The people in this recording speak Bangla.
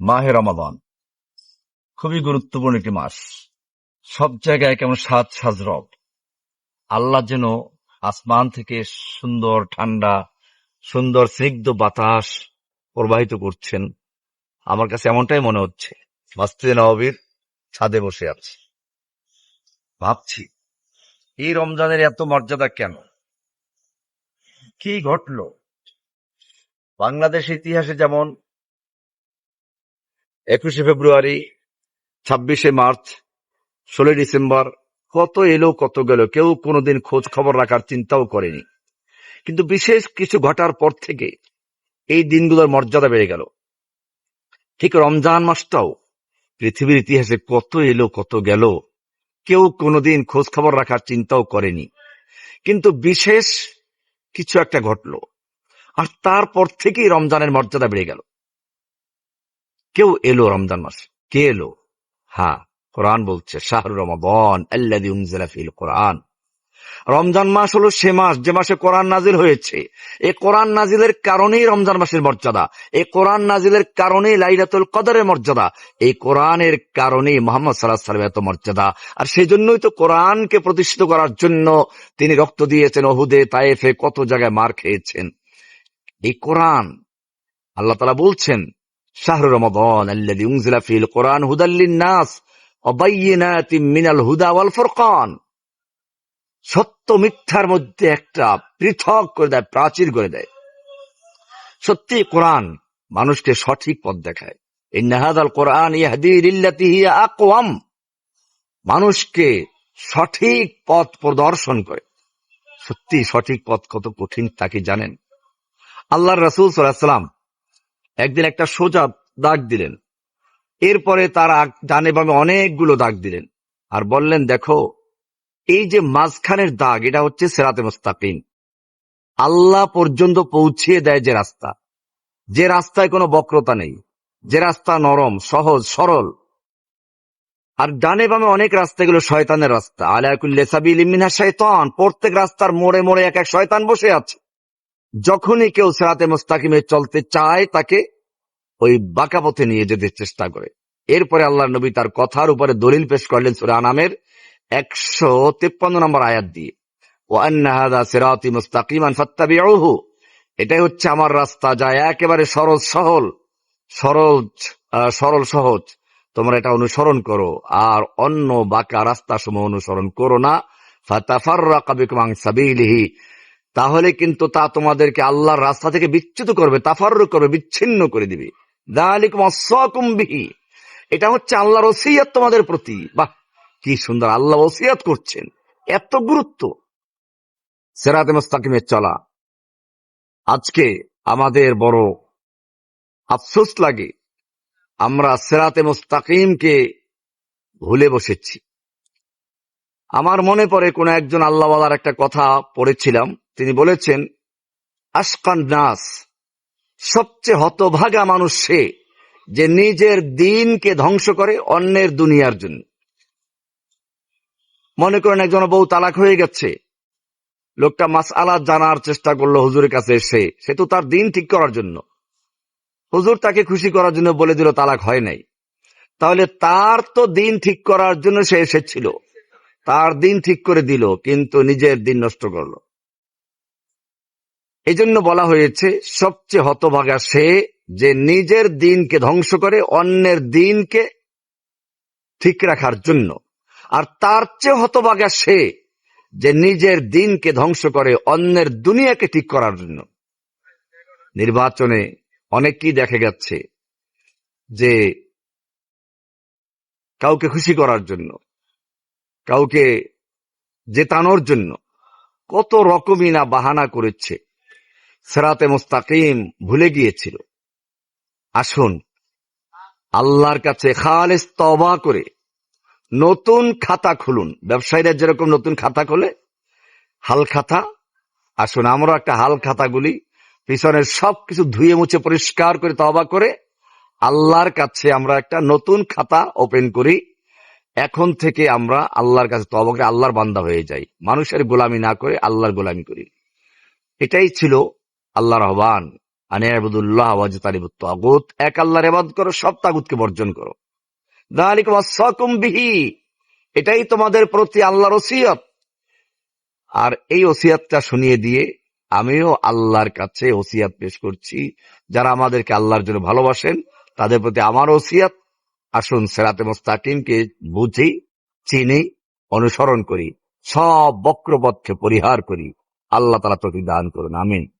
মাহে রমাদান। খুবই গুরুত্বপূর্ণ একটি মাস। সব জায়গায় কেমন সাজ সাজ রব আল্লাহ যেন আসমান থেকে সুন্দর ঠান্ডা, সুন্দর স্নিগ্ধ বাতাস প্রবাহিত করছেন। আমার কাছে এমনটাই মনে হচ্ছে। মাস্তিদ নবাবির ছাদে বসে আছি। ভাবছি, এই রমজানের এত মর্যাদা কেন? কি ঘটলো? বাংলাদেশ ইতিহাসে যেমন একুশে ফেব্রুয়ারি, ছাব্বিশে মার্চ, ষোলোই ডিসেম্বর, কত এলো, কত গেল, কেউ কোনোদিন খোঁজ খবর রাখার চিন্তাও করেনি। কিন্তু বিশেষ কিছু ঘটার পর থেকে এই দিনগুলোর মর্যাদা বেড়ে গেল। ঠিক রমজান মাসটাও পৃথিবীর ইতিহাসে কত এলো, কত গেল, কেউ কোনোদিন খোঁজ খবর রাখার চিন্তাও করেনি। কিন্তু বিশেষ কিছু একটা ঘটলো। আর তারপর থেকেই রমজানের মর্যাদা বেড়ে গেল। কেউ এলো রমজান মাস? কে এলো? হ্যাঁ কোরআন বলছে, শাহরু রমাবন কোরআন। রমজান মাস হলো সে মাস, যে মাসে কোরআন নাজিল হয়েছে। এই কোরআন নাজিলের কারণেই রমজান মাসের মর্যাদা। এই কোরআন নাজিলের কারণেই লাইলাতুল কদরের মর্যাদা। এই কোরআনের কারণেই মোহাম্মদ সাল্লাহ সাল্লাম এত মর্যাদা। আর সেই জন্যই তো কোরআনকে প্রতিষ্ঠিত করার জন্য তিনি রক্ত দিয়েছেন অহুদে তায়েফে কত জায়গায় মার খেয়েছেন। এই কোরআন, আল্লাহ তালা বলছেন শাহরু রমাদন কোরআন হুদা সত্য মিথ্যার মধ্যে একটা পৃথক করে দেয়, প্রাচীর করে দেয়। সত্যি কোরআন মানুষকে সঠিক পথ দেখায়। কোরআন মানুষকে সঠিক পথ প্রদর্শন করে। সত্যি সঠিক পথ কত কঠিন তা কি জানেন? আল্লাহর রাসূল সাল্লাম একদিন একটা সোজা দাগ দিলেন। এরপরে তার ডানে বামে অনেকগুলো দাগ দিলেন আর বললেন, দেখো, এই যে মাঝখানের দাগ, এটা হচ্ছে সেরাতে মুস্তাকিম। আল্লাহ পর্যন্ত পৌঁছিয়ে দেয় যে রাস্তা। যে রাস্তায় কোনো বক্রতা নেই, যে রাস্তা নরম, সহজ, সরল। আর ডানে বামে অনেক রাস্তা, এগুলো শয়তানের রাস্তা। আলাকুল্লে সাবিল মিনা শয়তান, প্রত্যেক রাস্তার মোড়ে মোড়ে এক এক শয়তান বসে আছে। যখনই কেউ সেরাতে মুস্তাকিমে চলতে চায়, তাকে ওই বাঁকা পথে নিয়ে যেতে চেষ্টা করে। এরপরে আল্লাহ নবী তার কথার উপরে দলিল পেশ করলেন সুরা আনামের একশো তেপ্পান্ন নম্বর আয়াত দিয়ে। এটাই হচ্ছে আমার রাস্তা, যা একেবারে সরল, সহল, সরল সরল, সহজ। তোমরা এটা অনুসরণ করো, আর অন্য বাঁকা রাস্তা সমূহ অনুসরণ করো না। তাহলে কিন্তু তা তোমাদেরকে আল্লাহর রাস্তা থেকে বিচ্যুত করবে তাফাররু করবে, বিচ্ছিন্ন করে দিবে। এটা হচ্ছে আল্লাহর ওসিয়াত তোমাদের প্রতি। বাহ, কি সুন্দর, আল্লাহ ওসিয়াত করছেন। এত গুরুত্ব। সেরাতে মুস্তাকিমের চলা। আজকে আমাদের বড় আফসোস লাগে। আমরা সেরাতে মুস্তাকিমকে ভুলে বসেছি। আমার মনে পড়ে কোন একজন আল্লাহওয়ালার একটা কথা পড়েছিলাম। তিনি বলেছেন, আশকান নাস, সবচেয়ে হতভাগা মানুষ সে যে নিজের দিনকে ধ্বংস করে অন্যের দুনিয়ার জন্য। মনে করেন একজন বউ তালাক হয়ে গেছে। লোকটা মাস আলা জানার চেষ্টা করল হুজুরের কাছে এসে। সে তো তার দিন ঠিক করার জন্য। হুজুর তাকে খুশি করার জন্য বলে দিল, তালাক হয় নাই। তাহলে তার তো দিন ঠিক করার জন্য সে এসেছিল। তার দিন ঠিক করে দিল, কিন্তু নিজের দিন নষ্ট করল। এই জন্য বলা হয়েছে, সবচেয়ে হতভাগা সে যে নিজের দিনকে ধ্বংস করে অন্যের দিনকে ঠিক রাখার জন্য, আর তার চেয়ে হতভাগা সে যে নিজের দিনকে ধ্বংস করে অন্যের দুনিয়াকে ঠিক করার জন্য। নির্বাচনে অনেককেই দেখা যাচ্ছে যে কাউকে খুশি করার জন্য কাউকে জেতানোর জন্য কত রকমই না বাহানা করেছে। সেরাতে মুস্তাকিম ভুলে গিয়েছিল। আসুন, আল্লাহর কাছে খালেস তবা করে নতুন খাতা খুলুন। ব্যবসায়ীরা যেরকম নতুন খাতা খোলে, হাল খাতা। আসুন আমরা একটা হাল খাতাগুলি পিছনের সবকিছু ধুয়ে মুছে পরিষ্কার করে তবা করে আল্লাহর কাছে আমরা একটা নতুন খাতা ওপেন করি। এখন থেকে আমরা আল্লাহর কাছে তবা আল্লাহর বান্দা হয়ে যাই। মানুষের গোলামি না করে আল্লাহর গোলামি করি। এটাই ছিল বিহি। এটাই তোমাদের প্রতি আল্লাহর ওসিয়ত। আর এই শুনিয়ে দিয়ে আমিও আল্লাহর কাছে ওসিয়াত পেশ করছি। যারা আমাদেরকে আল্লাহর জন্য ভালোবাসেন, তাদের প্রতি আমার ওসিয়াত। আসুন সেরাতে মোস্তাকিমকে বুঝি, চিনি, অনুসরণ করি, সব বক্রপথকে পরিহার করি। আল্লাহ তালা তোকে দান করুন, আমিন।